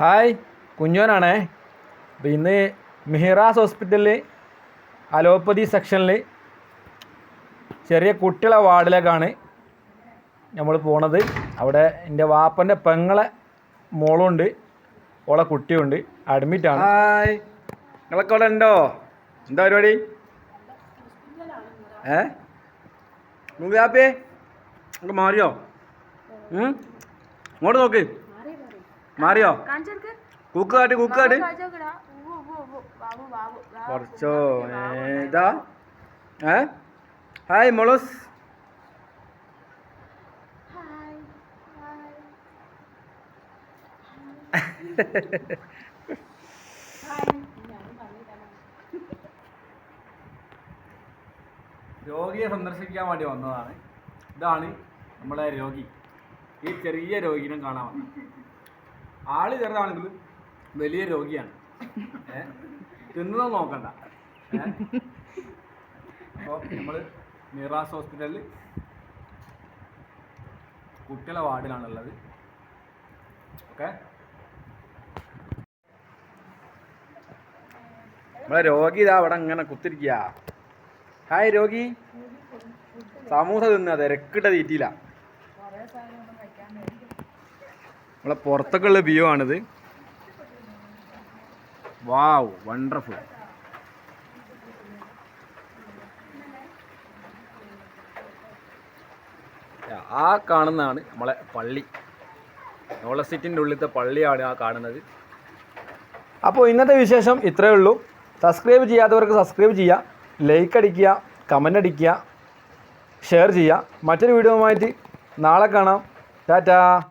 Hi കുഞ്ഞോനാണേ. അപ്പോൾ ഇന്ന് മിഹിറാസ് ഹോസ്പിറ്റലിൽ അലോപ്പതി സെക്ഷനിൽ ചെറിയ കുട്ടികളെ വാർഡിലേക്കാണ് നമ്മൾ പോണത്. അവിടെ എന്റെ വാപ്പന്റെ പെങ്ങളെ മോളുണ്ട് ഓളെ കുട്ടിയുണ്ട് അഡ്മിറ്റാണ് ഹായ്. നിങ്ങളൊക്കെ അവിടെ ഉണ്ടോ? എന്താ പരിപാടി? ഏ? മുമ്പാപ്പേ നമുക്ക് മാറിയോ? ഇങ്ങോട്ട് നോക്ക്. മാറിയോ? കുക്ക് കൂക്ക് കാട്ട് കൂക്ക് കാട്ട്. കുറച്ചോ ഇതാ ഏ? ഹായ് മൊളോസ്. ഹായ്. ഹായ്. രോഗിയെ സന്ദർശിക്കാൻ വേണ്ടി വന്നതാണ്. ഇതാണ് നമ്മളെ രോഗി. ഈ ചെറിയ രോഗിനെ കാണാൻ വന്നത്. ആൾ ചെറുതാണെങ്കിലും വലിയ രോഗിയാണ്. തിന്നത് തിന്നതൊന്നും നോക്കണ്ട. അപ്പോൾ നമ്മൾ മിറാസ് ഹോസ്പിറ്റലിൽ കുട്ടികളെ വാർഡിലാണുള്ളത്. ഓക്കെ? നമ്മളെ രോഗി ഇതാ അവിടെ അങ്ങനെ കുത്തിരിക്കുക ഹായ് രോഗി. സമൂസ തിന്ന തിരക്കിട്ട തീറ്റിയില്ല നമ്മളെ പുറത്തൊക്കെ ഉള്ള വ്യൂ ആണിത്. വാവ് വണ്ടർഫുൾ ആ കാണുന്നതാണ് നമ്മളെ പള്ളി. നോളസിറ്റിന്റെ ഉള്ളിലത്തെ പള്ളിയാണ് ആ കാണുന്നത്. അപ്പോൾ ഇന്നത്തെ വിശേഷം ഇത്രയേ ഉള്ളൂ. സബ്സ്ക്രൈബ് ചെയ്യാത്തവർക്ക് സബ്സ്ക്രൈബ് ചെയ്യുക ലൈക്ക് അടിക്കുക കമന്റ് അടിക്കുക ഷെയർ ചെയ്യുക മറ്റൊരു വീഡിയോയുമായിട്ട് നാളെ കാണാം. ടാറ്റാ.